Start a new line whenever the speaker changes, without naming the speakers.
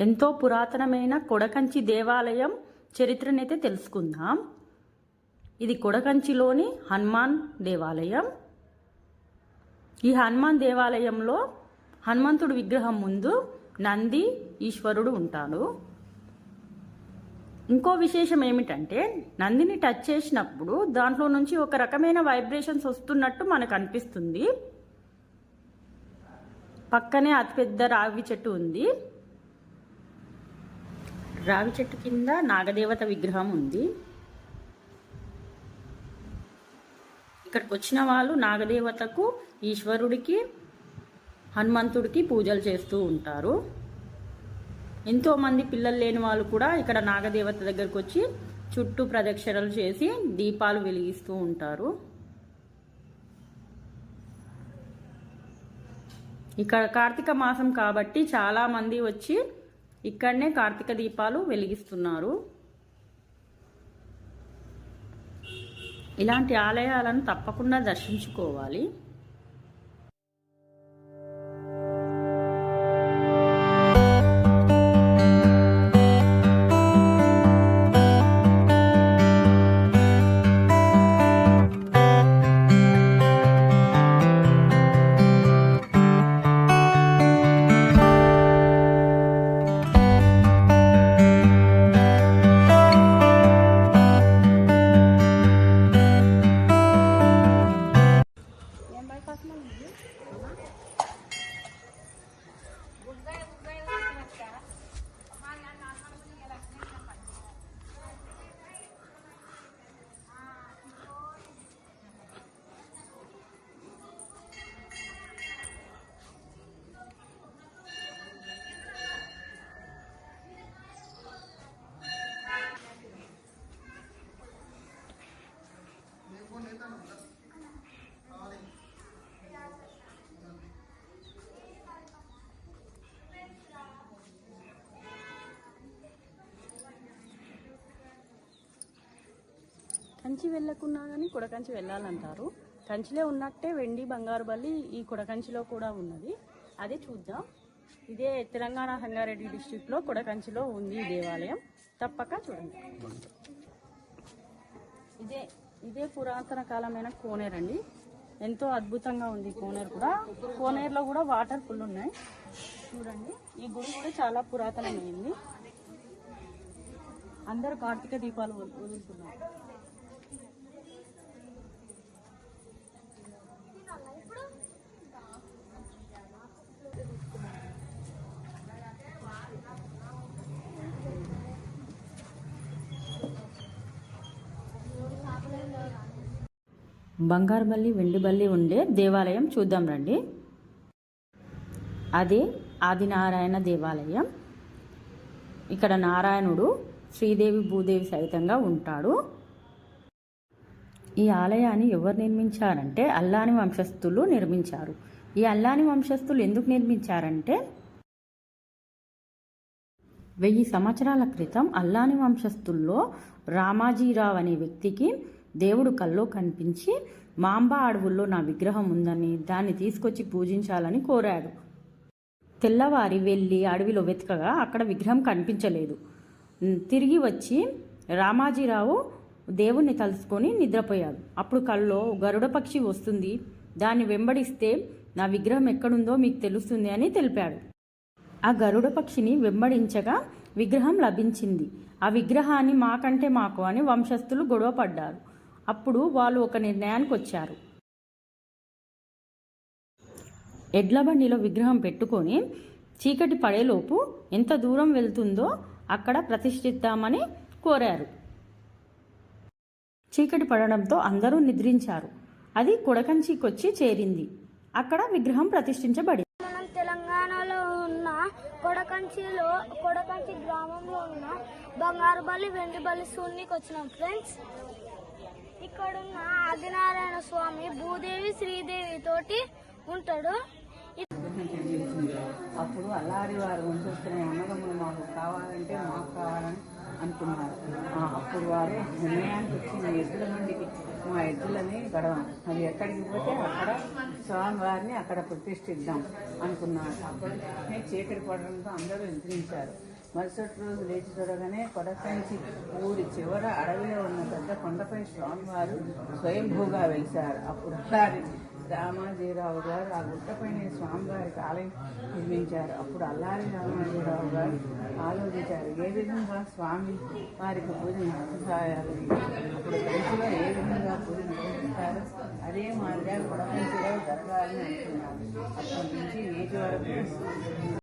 ఎంతో పురాతనమైన కొడకంచి దేవాలయం చరిత్రనైతే తెలుసుకుందాం. ఇది కొడకంచిలోని హనుమాన్ దేవాలయం. ఈ హనుమాన్ దేవాలయంలో హనుమంతుడు విగ్రహం ముందు నంది ఈశ్వరుడు ఉంటాడు. ఇంకో విశేషం ఏమిటంటే నందిని టచ్ చేసినప్పుడు దాంట్లో నుంచి ఒక రకమైన వైబ్రేషన్స్ వస్తున్నట్టు మనకు అనిపిస్తుంది. పక్కనే అతిపెద్ద రావి చెట్టు ఉంది. రావి చెట్టు కింద నాగదేవత విగ్రహం ఉంది. ఇక్కడికి వచ్చిన వాళ్ళు నాగదేవతకు ఈశ్వరుడికి హనుమంతుడికి పూజలు చేస్తూ ఉంటారు. ఎంతోమంది పిల్లలు లేని వాళ్ళు కూడా ఇక్కడ నాగదేవత దగ్గరకు వచ్చి చుట్టూ ప్రదక్షిణలు చేసి దీపాలు వెలిగిస్తూ ఉంటారు. ఇక్కడ కార్తీక మాసం కాబట్టి చాలామంది వచ్చి ఇక్కడనే కార్తీక దీపాలు వెలిగిస్తున్నారు. ఇలాంటి ఆలయాలను తప్పకుండా దర్శించుకోవాలి. अपना लीजिए కంచి వెళ్ళకున్నా కానీ కొడకంచి వెళ్ళాలంటారు. కంచిలో ఉన్నట్టే వెండి బంగారు బల్లి ఈ కొడకంచిలో కూడా ఉన్నది. అదే చూద్దాం. ఇదే తెలంగాణ సంగారెడ్డి డిస్టిక్లో కొడకంచిలో ఉంది ఈ దేవాలయం. తప్పక చూడండి. ఇదే ఇదే పురాతన కాలమైన కోనేరు అండి. ఎంతో అద్భుతంగా ఉంది కోనేరు కూడా. కోనేరులో కూడా వాటర్ ఫుల్ ఉన్నాయి. చూడండి. ఈ గుడి కూడా చాలా పురాతనమైంది. అందరూ కార్తీక దీపాలు వదులుతున్నారు. బంగారు బల్లి వెండి బల్లి ఉండే దేవాలయం చూద్దాం రండి. అదే ఆదినారాయణ దేవాలయం. ఇక్కడ నారాయణుడు శ్రీదేవి భూదేవి సహితంగా ఉంటాడు. ఈ ఆలయాన్ని ఎవరు నిర్మించారంటే అల్లాని వంశస్థులు నిర్మించారు. ఈ అల్లాని వంశస్థులు ఎందుకు నిర్మించారంటే వెయ్యి సంవత్సరాల క్రితం అల్లాని వంశస్థుల్లో రామాజీరావు అనే వ్యక్తికి దేవుడు కల్లో కనిపించి మాంబ అడవుల్లో నా విగ్రహం ఉందని దాన్ని తీసుకొచ్చి పూజించాలని కోరాడు. తెల్లవారి వెళ్ళి అడవిలో వెతకగా అక్కడ విగ్రహం కనిపించలేదు. తిరిగి వచ్చి రామాజీరావు దేవుణ్ణి తలుసుకొని నిద్రపోయాడు. అప్పుడు కల్లో గరుడ పక్షి వస్తుంది. దాన్ని వెంబడిస్తే నా విగ్రహం ఎక్కడుందో మీకు తెలుస్తుంది అని తెలిపాడు. ఆ గరుడ పక్షిని వెంబడించగా విగ్రహం లభించింది. ఆ విగ్రహాన్ని మాకంటే మాకు అని వంశస్థులు గొడవ పడ్డారు అప్పుడు వాళ్ళు ఒక నిర్ణయానికి వచ్చారు ఎడ్ల బండిలో విగ్రహం పెట్టుకొని చీకటి పడేలోపు ఎంత దూరం వెళ్తుందో అక్కడ ప్రతిష్ఠిద్దామని కోరారు. చీకటి పడడంతో అందరూ నిద్రించారు. అది కొడకంచికొచ్చి చేరింది. అక్కడ విగ్రహం ప్రతిష్ఠించబడింది.
మనం తెలంగాణలో ఉన్న కొడకంచిలో కొడకంచి గ్రామంలో ఉన్న బంగారు వెండిబల్లి వెండి బల్లి సూర్నికి వచ్చినాం ఫ్రెండ్స్ స్వామి భూదేవి శ్రీదేవి తోటి ఉంటాడు.
అప్పుడు అల్లారి వారు వంశస్థుల అన్నదమ్ములు మాకు కావాలంటే మాకు కావాలని అనుకున్నారు. అప్పుడు వారే నిర్ణయానికి వచ్చి మా ఎద్దుల మందికి మా ఎద్దులని ఇక్కడ అది ఎక్కడికి పోతే అక్కడ స్వామివారిని అక్కడ ప్రతిష్ఠిద్దాం అనుకున్నారు. అప్పుడు చీకటి పడడంతో అందరూ నిద్రించారు. మరుసటి రోజు లేచి చూడగానే కొడకంచి ఊరి చివర అడవిలో ఉన్న పెద్ద కొండపై స్వామివారు స్వయంభూగా వెలిశారు. అప్పుడు అల్లారి రామాజీరావు గారు ఆ గుట్టపైన స్వామివారికి ఆలయం నిర్మించారు. అప్పుడు అల్లారి రామాజీరావు గారు ఆలోచించారు ఏ విధంగా స్వామి వారికి పూజ నడుపుతారు? అప్పుడు కంచిలో ఏ విధంగా పూజ నిర్వహిస్తారు అదే మాదిరిగా కొడకంచిలో జరగాలని అనుకున్నారు. అప్పటి నుంచి నేటి వరకు